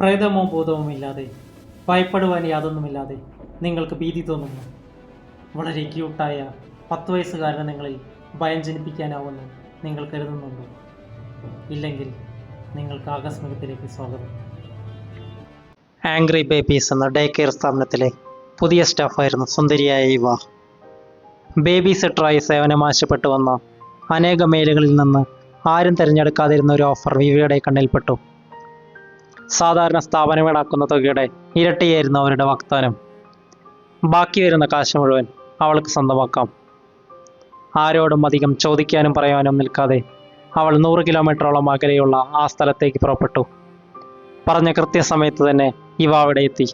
പ്രേതമോ ഭൂതമോ ഇല്ലാതെ ഭയപ്പെടുവാൻ യാതൊന്നുമില്ലാതെ നിങ്ങൾക്ക് ഭീതി തോന്നുന്നു. വളരെ ക്യൂട്ടായ പത്ത് വയസ്സുകാരനെ നിങ്ങളിൽ ഭയം ജനിപ്പിക്കാനാവുമെന്ന് നിങ്ങൾ കരുതുന്നുണ്ടോ? ഇല്ലെങ്കിൽ നിങ്ങൾക്ക് ആകസ്മികത്തിലേക്ക് സ്വാഗതം. ആംഗ്രി ബേബീസ് എന്ന ഡേ കെയർ സ്ഥാപനത്തിലെ പുതിയ സ്റ്റാഫായിരുന്നു സുന്ദരിയായ ഇവ ബേബി സെറ്ററായി സേവനം ആവശ്യപ്പെട്ടു വന്ന അനേക മേലുകളിൽ നിന്ന് ആരും തിരഞ്ഞെടുക്കാതിരുന്ന ഒരു ഓഫർ വിവയുടെ കണ്ണിൽപ്പെട്ടു. സാധാരണ സ്ഥാപനം ഈടാക്കുന്ന തുകയുടെ ഇരട്ടിയായിരുന്നു അവരുടെ വാഗ്ദാനം. ബാക്കി വരുന്ന കാശ് മുഴുവൻ അവൾക്ക് സ്വന്തമാക്കാം. ആരോടും അധികം ചോദിക്കാനും പറയാനും നിൽക്കാതെ അവൾ നൂറ് കിലോമീറ്ററോളം അകലെയുള്ള ആ സ്ഥലത്തേക്ക് പുറപ്പെട്ടു. പറഞ്ഞ കൃത്യസമയത്ത് തന്നെ ഇവ അവിടെ എത്തി.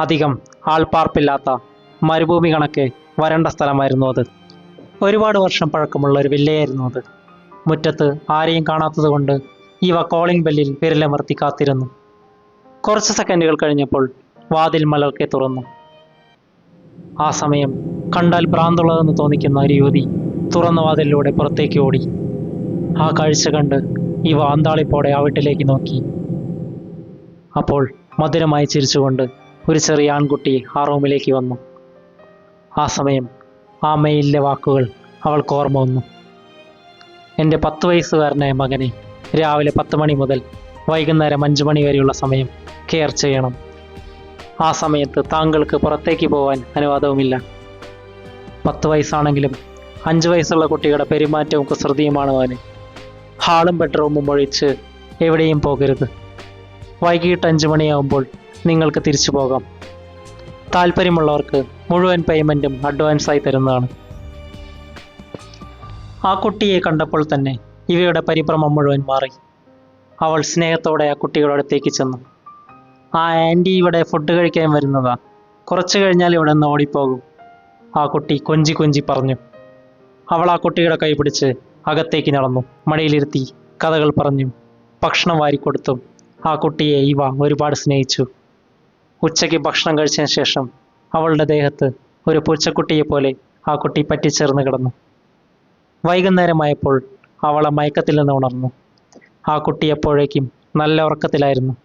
അധികം ആൾപ്പാർപ്പില്ലാത്ത മരുഭൂമി കണക്ക് വരണ്ട സ്ഥലമായിരുന്നു അത്. ഒരുപാട് വർഷം പഴക്കമുള്ള ഒരു വില്ലയായിരുന്നു അത്. മുറ്റത്ത് ആരെയും കാണാത്തത് കൊണ്ട് ഇവ കോളിംഗ് ബെല്ലിൽ വിരലമർത്തി കാത്തിരുന്നു. കുറച്ച് സെക്കൻഡുകൾ കഴിഞ്ഞപ്പോൾ വാതിൽ മലർക്കെ തുറന്നു. ആ സമയം കണ്ടാൽ ഭ്രാന്തുള്ളതെന്ന് തോന്നിക്കുന്ന ഒരു യുവതി തുറന്ന വാതിലിലൂടെ പുറത്തേക്ക് ഓടി. ആ കാഴ്ച കണ്ട് ഇവ അന്താളിപ്പോടെ ആ വീട്ടിലേക്ക് നോക്കി. അപ്പോൾ മധുരമായി ചിരിച്ചുകൊണ്ട് ഒരു ചെറിയ ആൺകുട്ടി ആ റൂമിലേക്ക് വന്നു. ആ സമയം ആ മെയിലിലെ വാക്കുകൾ അവൾക്ക് ഓർമ്മ വന്നു. എന്റെ പത്ത് വയസ്സുകാരനായ മകനെ രാവിലെ പത്ത് മണി മുതൽ വൈകുന്നേരം അഞ്ച് മണി വരെയുള്ള സമയം കെയർ ചെയ്യണം. ആ സമയത്ത് താങ്കൾക്ക് പുറത്തേക്ക് പോകാൻ അനുവാദവുമില്ല. പത്ത് വയസ്സാണെങ്കിലും അഞ്ച് വയസ്സുള്ള കുട്ടിയുടെ പെരുമാറ്റവും കുസൃതിയുമാണ് അവന് ഹാളും ബെഡ്റൂമും ഒഴിച്ച് എവിടെയും പോകരുത്. വൈകിട്ട് അഞ്ച് മണിയാവുമ്പോൾ നിങ്ങൾക്ക് തിരിച്ചു പോകാം. താല്പര്യമുള്ളവർക്ക് മുഴുവൻ പേയ്മെന്റും അഡ്വാൻസായി തരുന്നതാണ്. ആ കുട്ടിയെ കണ്ടപ്പോൾ തന്നെ ഇവയുടെ പരിഭ്രമം മുഴുവൻ മാറി. അവൾ സ്നേഹത്തോടെ ആ കുട്ടികളുടെ അടുത്തേക്ക് ചെന്നു. ആ ആന്റി ഇവിടെ ഫുഡ് കഴിക്കാൻ വരുന്നതാ. കുറച്ച് കഴിഞ്ഞാൽ ഇവിടെ നിന്ന് ഓടിപ്പോകും. ആ കുട്ടി കൊഞ്ചി കൊഞ്ചി പറഞ്ഞു. അവൾ ആ കുട്ടിയുടെ കൈ പിടിച്ച് അകത്തേക്ക് നടന്നു. മടിയിലിരുത്തി കഥകൾ പറഞ്ഞു. ഭക്ഷണം വാരിക്കൊടുത്തു. ആ കുട്ടിയെ ഇവ ഒരുപാട് സ്നേഹിച്ചു. ഉച്ചയ്ക്ക് ഭക്ഷണം കഴിച്ചതിന് ശേഷം അവളുടെ ദേഹത്ത് ഒരു പൂച്ചക്കുട്ടിയെ പോലെ ആ കുട്ടി പറ്റിച്ചേർന്ന് കിടന്നു. വൈകുന്നേരമായപ്പോൾ അവളെ മയക്കത്തിൽ നിന്ന് ഉണർന്നു. ആ കുട്ടി എപ്പോഴേക്കും നല്ല ഉറക്കത്തിലായിരുന്നു.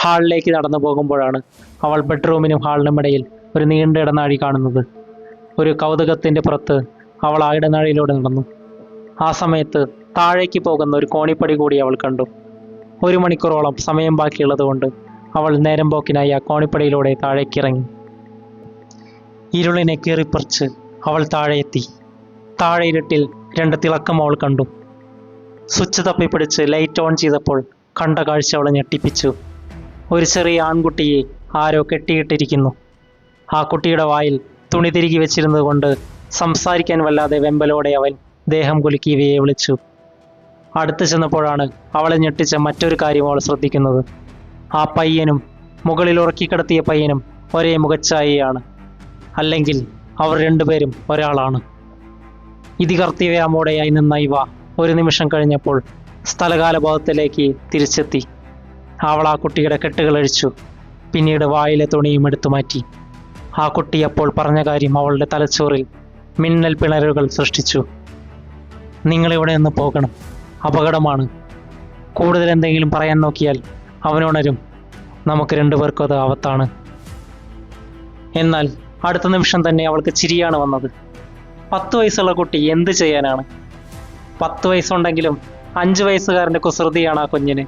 ഹാളിലേക്ക് നടന്നു പോകുമ്പോഴാണ് അവൾ ബെഡ്റൂമിനും ഹാളിനും ഇടയിൽ ഒരു നീണ്ട ഇടനാഴി കാണുന്നത്. ഒരു കൗതുകത്തിന്റെ പുറത്ത് അവൾ ആ ഇടനാഴിയിലൂടെ നടന്നു. ആ സമയത്ത് താഴേക്ക് പോകുന്ന ഒരു കോണിപ്പടി കൂടി അവൾ കണ്ടു. ഒരു മണിക്കൂറോളം സമയം ബാക്കിയുള്ളതുകൊണ്ട് അവൾ നേരം പോക്കിനായി ആ കോണിപ്പടിയിലൂടെ താഴേക്ക് ഇറങ്ങി. ഇരുളിനെ കീറിപ്പറിച്ച് അവൾ താഴെ എത്തി താഴെ ഇരുട്ടിൽ രണ്ട് തിളക്കം അവൾ കണ്ടു. സ്വിച്ച് തപ്പിപ്പിടിച്ച് ലൈറ്റ് ഓൺ ചെയ്തപ്പോൾ കണ്ട കാഴ്ച അവളെ ഞെട്ടിപ്പിച്ചു. ഒരു ചെറിയ ആൺകുട്ടിയെ ആരോ കെട്ടിയിട്ടിരിക്കുന്നു. ആ കുട്ടിയുടെ വായിൽ തുണി തിരികെ വെച്ചിരുന്നത് കൊണ്ട് സംസാരിക്കാൻ വല്ലാതെ വെമ്പലോടെ അവൻ ദേഹം കുലുക്കി ഇവയെ വിളിച്ചു. അടുത്ത് ചെന്നപ്പോഴാണ് അവളെ ഞെട്ടിച്ച മറ്റൊരു കാര്യം അവൾ ശ്രദ്ധിക്കുന്നത്. ആ പയ്യനും മുകളിൽ ഉറക്കിക്കിടത്തിയ പയ്യനും ഒരേ മുഖച്ചായയാണ് അല്ലെങ്കിൽ അവർ രണ്ടുപേരും ഒരാളാണ്. ഇതികർത്തിവയാമോടെയായി നിന്ന ഇവ ഒരു നിമിഷം കഴിഞ്ഞപ്പോൾ സ്ഥലകാലബോധത്തിലേക്ക് തിരിച്ചെത്തി. അവൾ ആ കുട്ടിയുടെ കെട്ടുകൾ അഴിച്ചു. പിന്നീട് വായിലെ തുണിയും എടുത്തു മാറ്റി. ആ കുട്ടി അപ്പോൾ പറഞ്ഞ കാര്യം അവളുടെ തലച്ചോറിൽ മിന്നൽ പിണരുകൾ സൃഷ്ടിച്ചു. നിങ്ങളിവിടെ നിന്ന് പോകണം. അപകടമാണ്. കൂടുതൽ എന്തെങ്കിലും പറയാൻ നോക്കിയാൽ അവനുണരും നമുക്ക് രണ്ടുപേർക്കും അത് ആപത്താണ്. എന്നാൽ അടുത്ത നിമിഷം തന്നെ അവൾക്ക് ചിരിയാണ് വന്നത്. പത്ത് വയസ്സുള്ള കുട്ടി എന്ത് ചെയ്യാനാണ്? പത്ത് വയസ്സുണ്ടെങ്കിലും അഞ്ച് വയസ്സുകാരന്റെ കുസൃതിയാണ് ആ കുഞ്ഞിന്.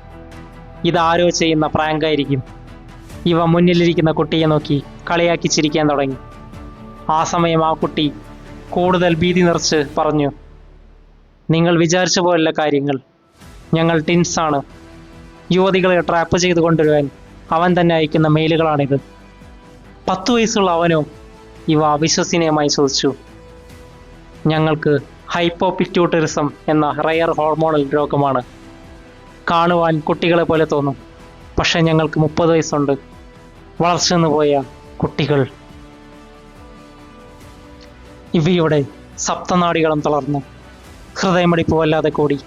ഇതാരോ ചെയ്യുന്ന പ്രാങ്കായിരിക്കും. ഇവ മുന്നിലിരിക്കുന്ന കുട്ടിയെ നോക്കി കളിയാക്കി ചിരിക്കാൻ തുടങ്ങി. ആ സമയം ആ കുട്ടി കൂടുതൽ ഭീതി നിറച്ച് പറഞ്ഞു നിങ്ങൾ വിചാരിച്ച പോലുള്ള കാര്യങ്ങൾ. ഞങ്ങൾ ടിൻസാണ് യുവതികളെ ട്രാപ്പ് ചെയ്ത് കൊണ്ടുവരുവാൻ അവൻ തന്നെ അയക്കുന്ന മെയിലുകളാണിത്. പത്തു വയസ്സുള്ള അവനോ ഇവ അവിശ്വസനീയമായി ചോദിച്ചു ഞങ്ങൾക്ക് ഹൈപ്പോപിറ്റ്യൂട്ടറിസം എന്ന റയർ ഹോർമോണൽ രോഗമാണ്. കാണുവാൻ കുട്ടികളെ പോലെ തോന്നും. പക്ഷെ ഞങ്ങൾക്ക് മുപ്പത് വയസ്സുണ്ട്. വളർച്ചെന്ന് പോയ കുട്ടികൾ. ഇവയുടെ സപ്തനാടികളും തളർന്നു. ഹൃദയമിടിപ്പ് വല്ലാതെ കൂടി.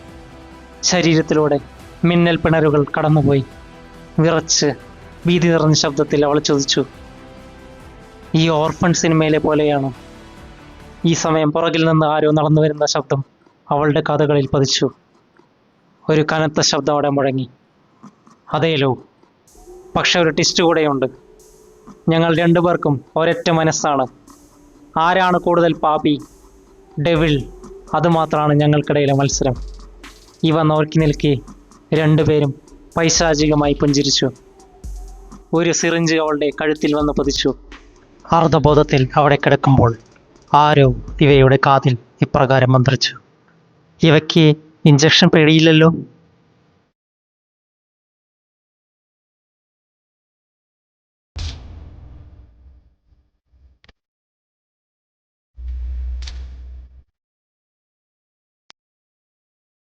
ശരീരത്തിലൂടെ മിന്നൽ പിണരുകൾ കടന്നുപോയി. വിറച്ച് ഭീതി നിറഞ്ഞ ശബ്ദത്തിൽ അവൾ ചോദിച്ചു ഈ ഓർഫൺ സിനിമയിലെ പോലെയാണോ? ഈ സമയം പുറകിൽ നിന്ന് ആരോ നടന്നു വരുന്ന ശബ്ദം അവളുടെ കഥകളിൽ പതിച്ചു. ഒരു കനത്ത ശബ്ദം അവിടെ മുഴങ്ങി. അതേലോ പക്ഷെ ഒരു ടിസ്റ്റ് കൂടെയുണ്ട്. ഞങ്ങൾ രണ്ടുപേർക്കും ഒരൊറ്റ മനസ്സാണ്. ആരാണ് കൂടുതൽ പാപി? ഡെവിൾ അതുമാത്രമാണ് ഞങ്ങൾക്കിടയിലെ മത്സരം. ഇവ നോക്കി നിൽക്കി രണ്ടുപേരും പൈശാചികമായി പുഞ്ചിരിച്ചു. ഒരു സിറിഞ്ച് അവളുടെ കഴുത്തിൽ വന്ന് പതിച്ചു. അർദ്ധബോധത്തിൽ അവിടെ കിടക്കുമ്പോൾ ആരോ ഇവയുടെ കാതിൽ ഇപ്രകാരം മന്ത്രിച്ചു. ഇവയ്ക്ക് ഇഞ്ചക്ഷൻ പേടിയില്ലല്ലോ?